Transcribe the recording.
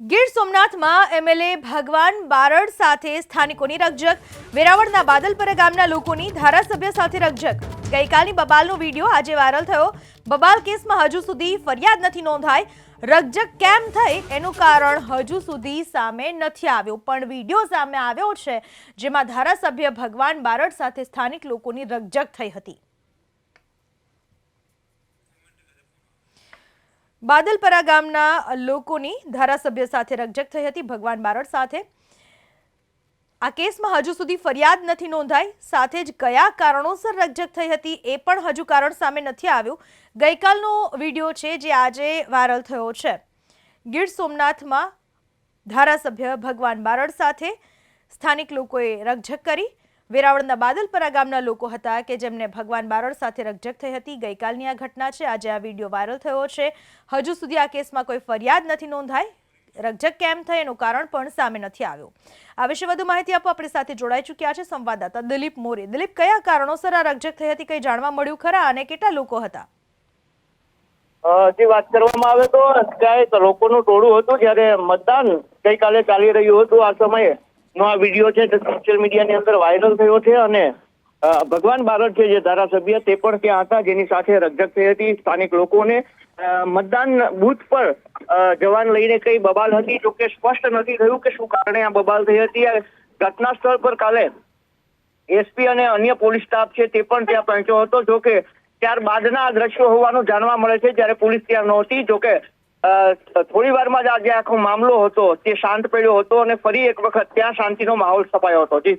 ગીર સોમનાથમાં એમએલએ ભગવાન બારડ સાથે સ્થાનિકોની રકઝક. વેરાવળના બાદલપરા ગામના લોકોની ધારાસભ્ય સાથે રકજક ગઈકાલની બબાલનો વીડિયો આજે વાયરલ થયો. બબાલ કેસમાં હજુ સુધી ફરિયાદ નથી નોંધાઈ. રકજક કેમ થઈ એનું કારણ હજુ સુધી સામે નથી આવ્યું, પણ વીડિયો સામે આવ્યો છે, જેમાં ધારાસભ્ય ભગવાન બારડ સાથે સ્થાનિક લોકોની રકઝક થઈ હતી. બાદલપરા ગામના લોકોની ધારાસભ્ય સાથે રકઝક થઈ હતી, ભગવાન બારડ સાથે. આ કેસમાં હજુ સુધી ફરિયાદ નથી નોંધાઈ, સાથે જ કયા કારણોસર રકઝક થઈ હતી એ પણ હજુ કારણ સામે નથી આવ્યું. ગઈકાલનો વીડિયો છે જે આજે વાયરલ થયો છે. ગીર સોમનાથમાં ધારાસભ્ય ભગવાન બારડ સાથે સ્થાનિક લોકોએ રકઝક કરી. વેરાવળના બાદલપરા ગામના લોકો હતા કે જેમને ભગવાન બારડ સાથે રકઝક થઈ હતી. ગઈકાલની આ ઘટના છે. આજે આ વીડિયો વાયરલ થયો છે. હજુ સુધી આ કેસમાં કોઈ ફરિયાદ નથી નોંધાઈ. રકઝક કેમ થઈ એનું કારણ પણ સામે નથી આવ્યું. આ વિશે વધુ માહિતી આપવા આપણી સાથે જોડાઈ ચૂક્યા છે સંવાદદાતા દિલીપ મોરે. દિલીપ, કયા કારણોસર આ રકઝક થઈ હતી? કંઈ જાણવા મળ્યું ખરા? અને કેટલા લોકો હતા? જે વાત કરવામાં આવે તો અત્યારે લોકોનું ટોળું હતું જ્યારે મતદાન ગઈકાલે ચાલી રહ્યું હતું આ સમયે. નો આ વીડિયો છે તે સોશિયલ મીડિયાની અંદર વાયરલ થયો છે અને ભગવાન બારડ છે જે ધારાસભ્ય તે પણ ત્યાં હતા જેની સાથે રજક થઈ હતી સ્થાનિક લોકોને. મતદાન બૂથ પર જવાન લઈને કઈ બબાલ હતી જો કે સ્પષ્ટ નથી થયું કે શું કારણે આ બબાલ થઈ હતી. ઘટના સ્થળ પર કાલે એસપી અને અન્ય પોલીસ સ્ટાફ છે તે પણ ત્યાં પહોંચ્યો હતો જો કે ત્યારબાદના આ દ્રશ્યો હોવાનું જાણવા મળે છે. જ્યારે પોલીસ ત્યાં નહોતી જો કે અ, થોડી વારમાં જ આ જે આખો મામલો હતો. તે શાંત પડ્યો હતો અને ફરી એક વખત ત્યાં શાંતિનો માહોલ છપાયો હતો. જી.